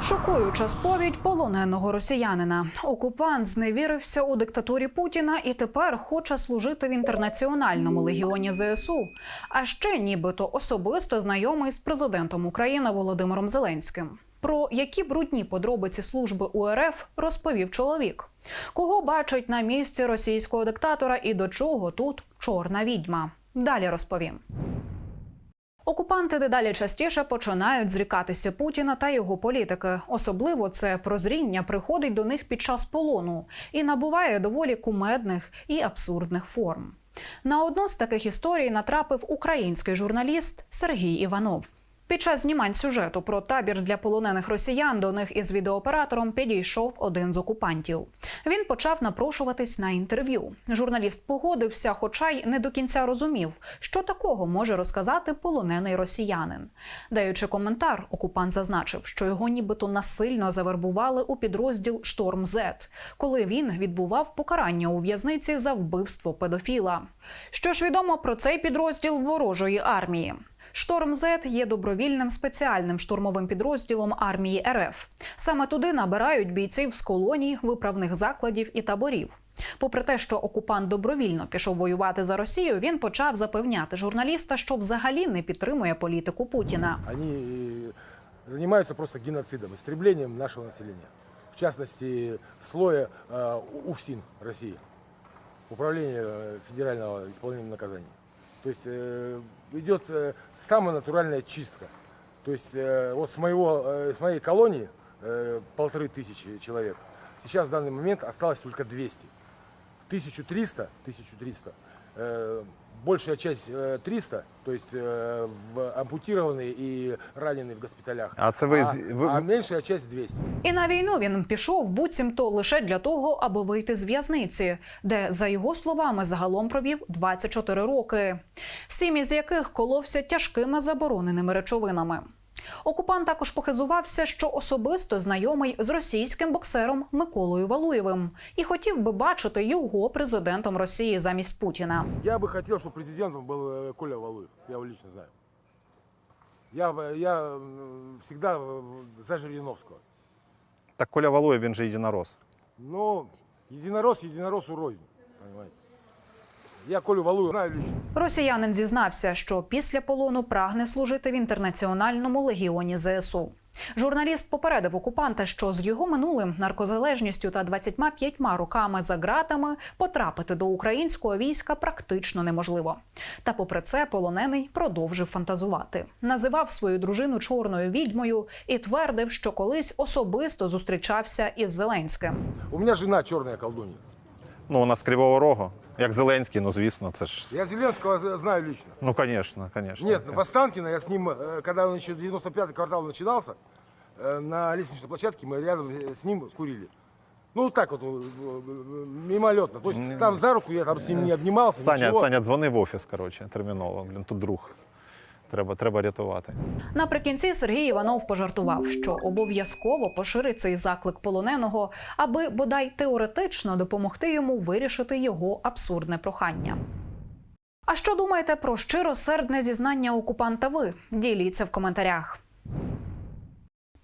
Шокуюча сповідь полоненого росіянина. Окупант зневірився у диктатурі Путіна і тепер хоче служити в інтернаціональному легіоні ЗСУ. А ще нібито особисто знайомий з президентом України Володимиром Зеленським. Про які брудні подробиці служби УРФ розповів чоловік. Кого бачить на місці російського диктатора і до чого тут чорна відьма? Далі розповім. Окупанти дедалі частіше починають зрікатися Путіна та його політики. Особливо це прозріння приходить до них під час полону і набуває доволі кумедних і абсурдних форм. На одну з таких історій натрапив український журналіст Сергій Іванов. Під час знімань сюжету про табір для полонених росіян до них із відеооператором підійшов один з окупантів. Він почав напрошуватись на інтерв'ю. Журналіст погодився, хоча й не до кінця розумів, що такого може розказати полонений росіянин. Даючи коментар, окупант зазначив, що його нібито насильно завербували у підрозділ Шторм Зет, коли він відбував покарання у в'язниці за вбивство педофіла. Що ж відомо про цей підрозділ ворожої армії? Шторм Зет є добровільним спеціальним штурмовим підрозділом армії РФ. Саме туди набирають бійців з колоній, виправних закладів і таборів. Попри те, що окупант добровільно пішов воювати за Росію, він почав запевняти журналіста, що взагалі не підтримує політику Путіна. Они э, занимаются просто геноцидом, истреблением нашего населения. В частности, слоя э, У- УФСИН России, Управление э, Федерального исполнения наказаний. То есть э, идет э, самая натуральная чистка. То есть э, вот с, моего, с моей колонии полторы тысячи человек, сейчас в данный момент осталось только 200. 1300, 1300, э, большая часть э, 300, то есть э, в, ампутированные и раненые в госпиталях. А це ви а, з- ви- а меншая часть 200. І на війну він пішов буцімто лише для того, аби вийти з в'язниці, де, за його словами, загалом провів 24 роки, сім із яких коловся тяжкими забороненими речовинами. Окупант також похизувався, що особисто знайомий з російським боксером Миколою Валуєвим і хотів би бачити його президентом Росії замість Путіна. Я бы хотел, чтобы президентом был э, Коля Валуев, я его лично знаю. Я, бы- я м, всегда э, за Жириновского. Так Коля Валуєв, він же єдинорос. Но единорос единоросу рознь, понимаете. Я Колю Валуева знаю лично. Росіянин зізнався, що після полону прагне служити в інтернаціональному легіоні ЗСУ. Журналіст попередив окупанта, що з його минулим наркозалежністю та 25 роками за ґратами потрапити до українського війська практично неможливо. Та, попри це, полонений продовжив фантазувати. Називав свою дружину чорною відьмою і твердив, що колись особисто зустрічався із Зеленським. У меня жена черная колдунья. Ну, нас з Кривого Рогу. Як Зеленський, ну звісно, це ж. Я Зеленского з- знаю лично. Ну, звісно, звісно. Нет, в Останкино я с ним, э, когда он еще 95-й квартал начинался, э, на лестничной площадке мы рядом э, с ним курили. Ну, вот так вот, э, э, мимолетно. То есть там за руку я там с ним не обнимался, Саня, ничего. Саня, дзвони в офіс, коротше, терміново. Блін, тут друг. Треба, треба рятувати. Наприкінці Сергій Іванов пожартував, що обов'язково поширить цей заклик полоненого, аби бодай теоретично допомогти йому вирішити його абсурдне прохання. А що думаєте про щиросердне зізнання окупанта? Ви діліться в коментарях.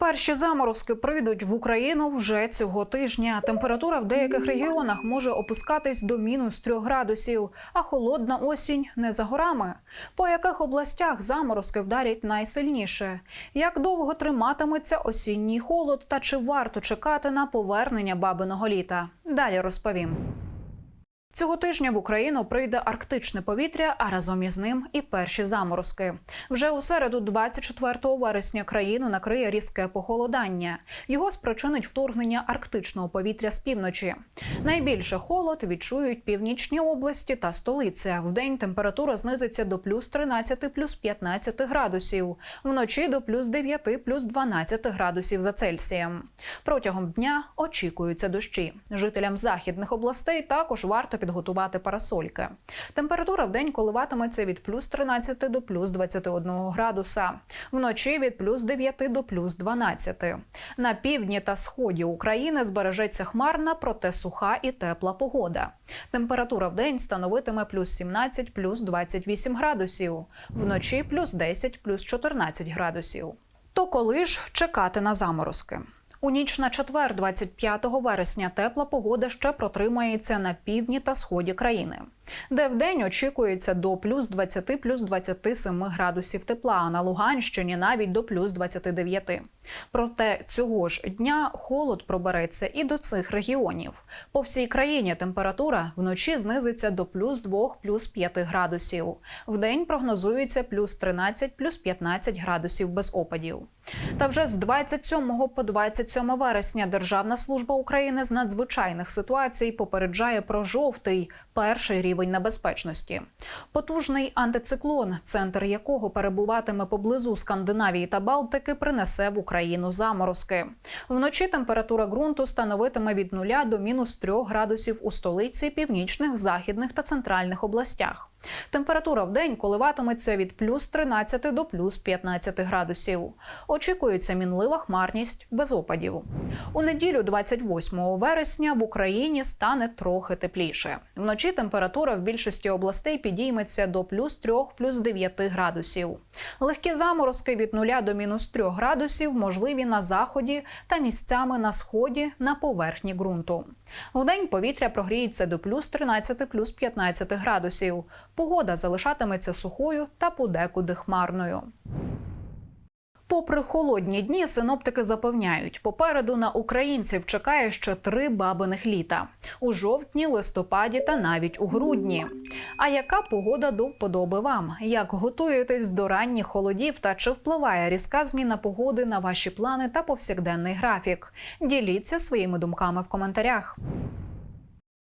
Перші заморозки прийдуть в Україну вже цього тижня. Температура в деяких регіонах може опускатись до мінус 3 градусів, а холодна осінь не за горами. По яких областях заморозки вдарять найсильніше? Як довго триматиметься осінній холод та чи варто чекати на повернення бабиного літа? Далі розповім. Цього тижня в Україну прийде арктичне повітря, а разом із ним і перші заморозки. Вже у середу, 24 вересня, країну накриє різке похолодання. Його спричинить вторгнення арктичного повітря з півночі. Найбільше холод відчують північні області та столиця. Вдень температура знизиться до плюс 13, плюс 15 градусів, вночі до плюс 9, плюс 12 градусів за Цельсієм. Протягом дня очікуються дощі. Жителям західних областей також варто підготувати парасольки. Температура в день коливатиметься від плюс 13 до плюс 21 градуса, вночі від плюс 9 до плюс 12. На півдні та сході України збережеться хмарна, проте суха і тепла погода. Температура в день становитиме плюс 17, плюс 28 градусів, вночі плюс 10, плюс 14 градусів. То коли ж чекати на заморозки? У ніч на четвер, 25 вересня, тепла погода ще протримається на півдні та сході країни, де вдень очікується до плюс 20 плюс 27 градусів тепла, а на Луганщині навіть до плюс 29. Проте цього ж дня холод пробереться і до цих регіонів. По всій країні температура вночі знизиться до плюс 2, плюс 5 градусів. Вдень прогнозується плюс 13, плюс 15 градусів без опадів. Та вже з 27 по 27 вересня Державна служба України з надзвичайних ситуацій попереджає про жовтий перший рівень небезпечності. Потужний антициклон, центр якого перебуватиме поблизу Скандинавії та Балтики, принесе в Україну заморозки. Вночі температура ґрунту становитиме від 0 до мінус 3 градусів у столиці, північних, західних та центральних областях. Температура в день коливатиметься від плюс 13 до плюс 15 градусів. Очікується мінлива хмарність без опадів. У неділю, 28 вересня, в Україні стане трохи тепліше. Вночі температура в більшості областей підійметься до плюс 3, плюс 9 градусів. Легкі заморозки від 0 до мінус 3 градусів можливі на заході та місцями на сході на поверхні ґрунту. Вдень повітря прогріється до плюс 13, плюс 15 градусів. Погода залишатиметься сухою та подекуди хмарною. Попри холодні дні, синоптики запевняють, попереду на українців чекає ще три бабиних літа у жовтні, листопаді та навіть у грудні. А яка погода до вподоби вам? Як готуєтесь до ранніх холодів та чи впливає різка зміна погоди на ваші плани та повсякденний графік? Діліться своїми думками в коментарях.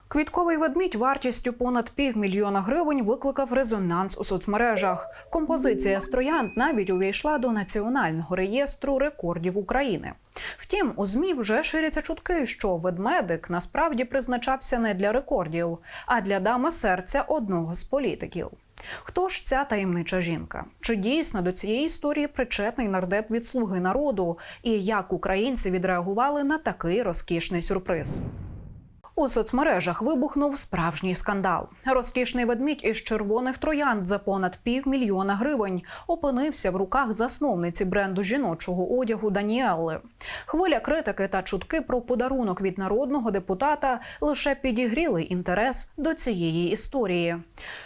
Квітковий ведмідь вартістю понад півмільйона гривень викликав резонанс у соцмережах. Композиція з троянд навіть увійшла до національного реєстру рекордів України. Втім, у змі вже ширяться чутки, що ведмедик насправді призначався не для рекордів, а для дами серця одного з політиків. Хто ж ця таємнича жінка? Чи дійсно до цієї історії причетний нардеп від слуги народу? І як українці відреагували на такий розкішний сюрприз? У соцмережах вибухнув справжній скандал. Розкішний ведмідь із червоних троянд за понад півмільйона гривень опинився в руках засновниці бренду жіночого одягу Даніелли. Хвиля критики та чутки про подарунок від народного депутата лише підігріли інтерес до цієї історії.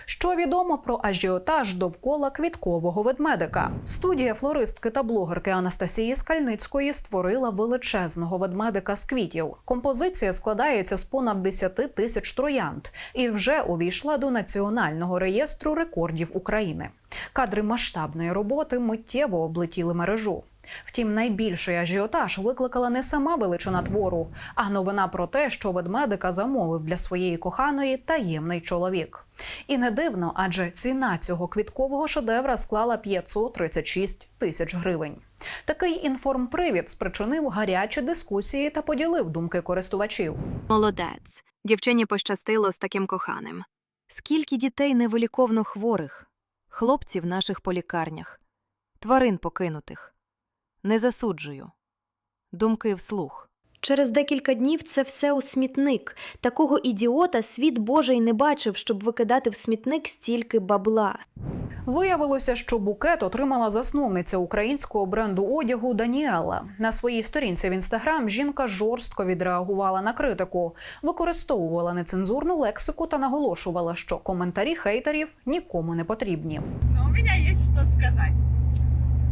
Що відомо про ажіотаж довкола квіткового ведмедика? Студія флористки та блогерки Анастасії Скальницької створила величезного ведмедика з квітів. Композиція складається з понад 10 тисяч троянд і вже увійшла до національного реєстру рекордів України. Кадри масштабної роботи миттєво облетіли мережу. Втім, найбільший ажіотаж викликала не сама величина твору, а новина про те, що ведмедика замовив для своєї коханої таємний чоловік. І не дивно, адже ціна цього квіткового шедевра склала 536 тисяч гривень. Такий інформпривід спричинив гарячі дискусії та поділив думки користувачів. Молодець. Дівчині пощастило з таким коханим. Скільки дітей невиліковно хворих, хлопців в наших полікарнях, тварин покинутих. Не засуджую. Думки вслух. Через декілька днів це все у смітник. Такого ідіота світ Божий не бачив, щоб викидати в смітник стільки бабла. Виявилося, що букет отримала засновниця українського бренду одягу Даніела. На своїй сторінці в інстаграм жінка жорстко відреагувала на критику, використовувала нецензурну лексику та наголошувала, що коментарі хейтерів нікому не потрібні. Но у меня есть что сказать.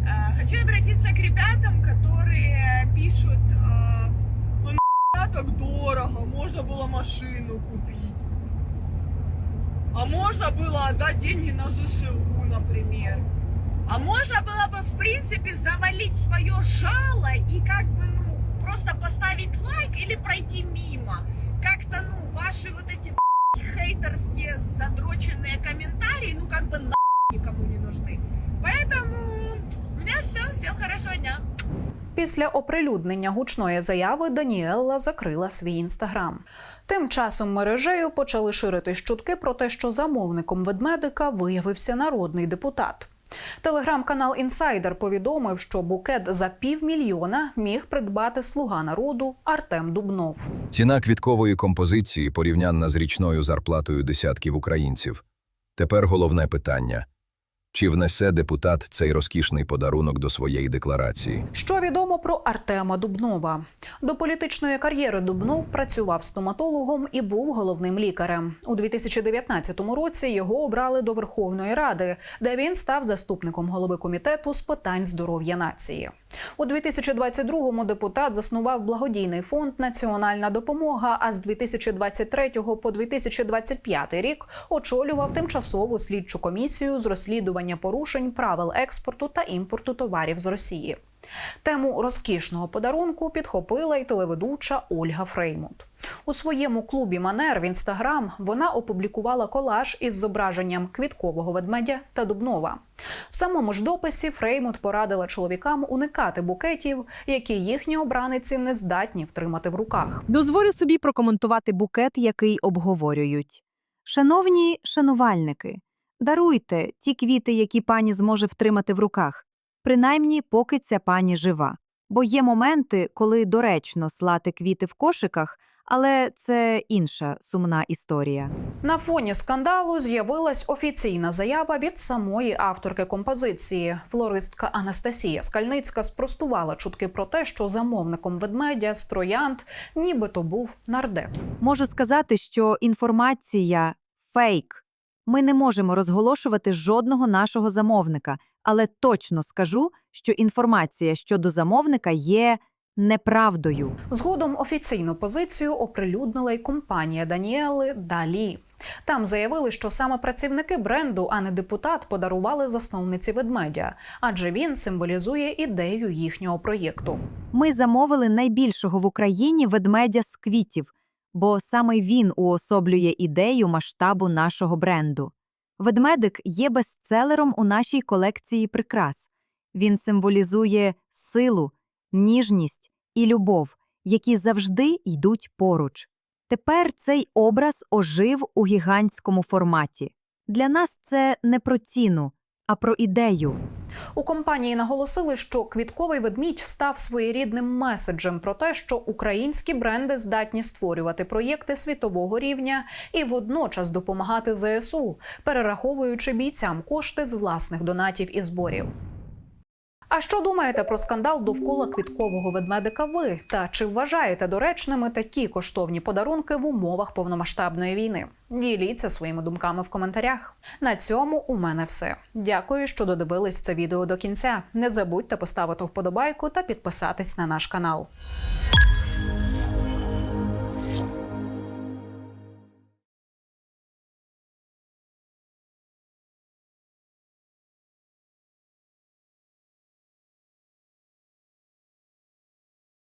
Э, Хочу обратиться к ребятам, которые пишут, э, ну нахуя так дорого, можно было машину купить. А можно было отдать деньги на ЗСУ, например. А можно было бы, в принципе, завалить свое жало и как бы, ну, просто поставить лайк или пройти мимо. Как-то, ну, ваши вот эти хейтерские задроченные комментарии, ну, как бы на Після оприлюднення гучної заяви Даніелла закрила свій інстаграм. Тим часом мережею почали ширити чутки про те, що замовником ведмедика виявився народний депутат. Телеграм-канал Інсайдер повідомив, що букет за півмільйона міг придбати слуга народу Артем Дубнов. Ціна квіткової композиції порівнянна з річною зарплатою десятків українців. Тепер головне питання: Чи внесе депутат цей розкішний подарунок до своєї декларації? Що відомо про Артема Дубнова? До політичної кар'єри Дубнов працював стоматологом і був головним лікарем. У 2019 році його обрали до Верховної Ради, де він став заступником голови комітету з питань здоров'я нації. У 2022-му депутат заснував благодійний фонд Національна допомога. А з 2023 по 2025 рік очолював тимчасову слідчу комісію з розслідування порушень правил експорту та імпорту товарів з Росії. Тему розкішного подарунку підхопила й телеведуча Ольга Фреймут. У своєму клубі Манер в інстаграм вона опублікувала колаж із зображенням квіткового ведмедя та дубнова. Самому ж дописі Фреймут порадила чоловікам уникати букетів, які їхні обраниці не здатні втримати в руках. Дозволю собі прокоментувати букет, який обговорюють. Шановні шанувальники, даруйте ті квіти, які пані зможе втримати в руках, принаймні поки ця пані жива. Бо є моменти, коли доречно слати квіти в кошиках, але це інша сумна історія. На фоні скандалу з'явилась офіційна заява від самої авторки композиції. Флористка Анастасія Скальницька спростувала чутки про те, що замовником ведмедя з троянд нібито був нардеп. Можу сказати, що інформація фейк. Ми не можемо розголошувати жодного нашого замовника, але точно скажу, що інформація щодо замовника є неправдою. Згодом офіційну позицію оприлюднила й компанія Даніели Далі. Там заявили, що саме працівники бренду, а не депутат, подарували засновниці ведмедя, адже він символізує ідею їхнього проєкту. Ми замовили найбільшого в Україні ведмедя з квітів, бо саме він уособлює ідею масштабу нашого бренду. Ведмедик є бестселером у нашій колекції прикрас. Він символізує силу, ніжність і любов, які завжди йдуть поруч. Тепер цей образ ожив у гігантському форматі. Для нас це не про ціну, а про ідею. У компанії наголосили, що квітковий ведмідь став своєрідним меседжем про те, що українські бренди здатні створювати проєкти світового рівня і водночас допомагати ЗСУ, перераховуючи бійцям кошти з власних донатів і зборів. А що думаєте про скандал довкола квіткового ведмедика? Ви та чи вважаєте доречними такі коштовні подарунки в умовах повномасштабної війни? Діліться своїми думками в коментарях. На цьому у мене все. Дякую, що додивились це відео до кінця. Не забудьте поставити вподобайку та підписатись на наш канал.